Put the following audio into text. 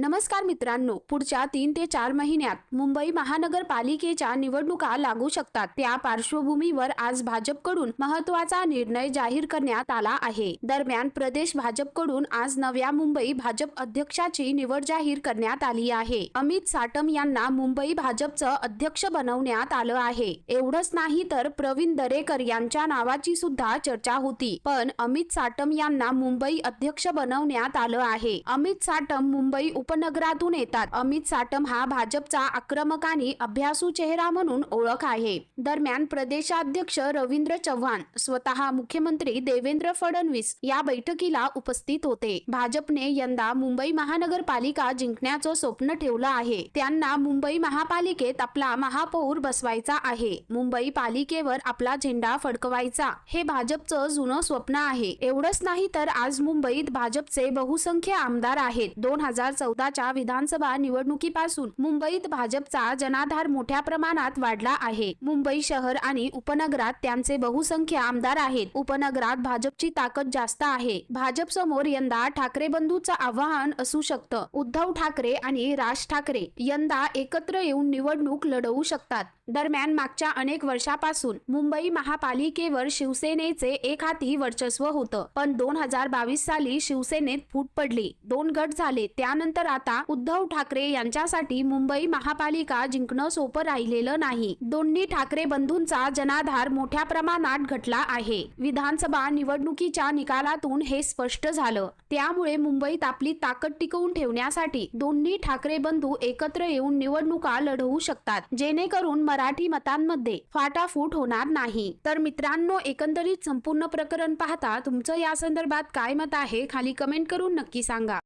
नमस्कार मित्रांनो पुढच्या तीन ते चार महिन्यात मुंबई महानगरपालिकेच्या निवडणुका लागू शकतात. त्या पार्श्वभूमीवर आज भाजपकडून महत्त्वाचा निर्णय जाहीर करण्यात आला आहे. दरम्यान प्रदेश भाजपकडून आज नव्या मुंबई भाजप अध्यक्षाची निवड जाहीर करण्यात आली आहे. अमित साटम यांना मुंबई भाजपचं अध्यक्ष बनवण्यात आलं आहे. एवढंच नाही तर प्रवीण दरेकर यांच्या नावाची सुद्धा चर्चा होती. पण अमित साटम यांना मुंबई अध्यक्ष बनवण्यात आलं आहे. अमित साटम मुंबई उपनगरातून येतात. अमित साटम हा भाजपचा आक्रमक आणि अभ्यासू चेहरा म्हणून ओळख आहे. दरम्यान प्रदेशाध्यक्ष रवींद्र चव्हाण स्वतः मुख्यमंत्री देवेंद्र फडणवीस या बैठकीला उपस्थित होते. भाजपने यंदा मुंबई महानगरपालिका जिंकण्याचं स्वप्न ठेवलं आहे. त्यांना मुंबई महापालिकेत आपला महापौर बसवायचा आहे. मुंबई पालिकेवर आपला झेंडा फडकवायचा हे भाजपचं जुनं स्वप्न आहे. एवढंच नाही तर आज मुंबईत भाजपचे बहुसंख्य आमदार आहेत. दोन हजार चौदा चौदाच्या विधानसभा निवडणुकीपासून मुंबईत भाजपचा जनाधार मोठ्या प्रमाणात वाढला आहे. मुंबई शहर आणि उपनगरात त्यांचे बहुसंख्य आमदार आहेत. उपनगरात भाजपची ताकद जास्त आहे. भाजप समोर यंदा ठाकरे बंधूचं आव्हान असू शकतं. उद्धव ठाकरे आणि राज ठाकरे यंदा एकत्र येऊन निवडणूक लढवू शकतात. दरम्यान मागच्या अनेक वर्षापासून मुंबई महापालिकेवर शिवसेनेचे एक हाती वर्चस्व होतं. पण दोन हजार बावीस साली शिवसेनेत फूट पडली. दोन गट झाले. त्यानंतर आता उद्धव ठाकरे यांच्यासाठी मुंबई महापालिका जिंकणं सोपं राहिलेलं नाही. दोन्ही ठाकरे बंधूंचा जनाधार मोठ्या प्रमाणात घटला आहे. विधानसभा निवडणुकीच्या निकालातून हे स्पष्ट झालं. त्यामुळे मुंबईत आपली ताकद टिकवून ठेवण्यासाठी दोन्ही ठाकरे बंधू एकत्र येऊन निवडणुका लढवू शकतात. जेणेकरून मराठी मतांमध्ये फाटाफूट होणार नाही. तर मित्रांनो एकंदरीत संपूर्ण प्रकरण पाहता तुमचं या संदर्भात काय मत आहे खाली कमेंट करून नक्की सांगा.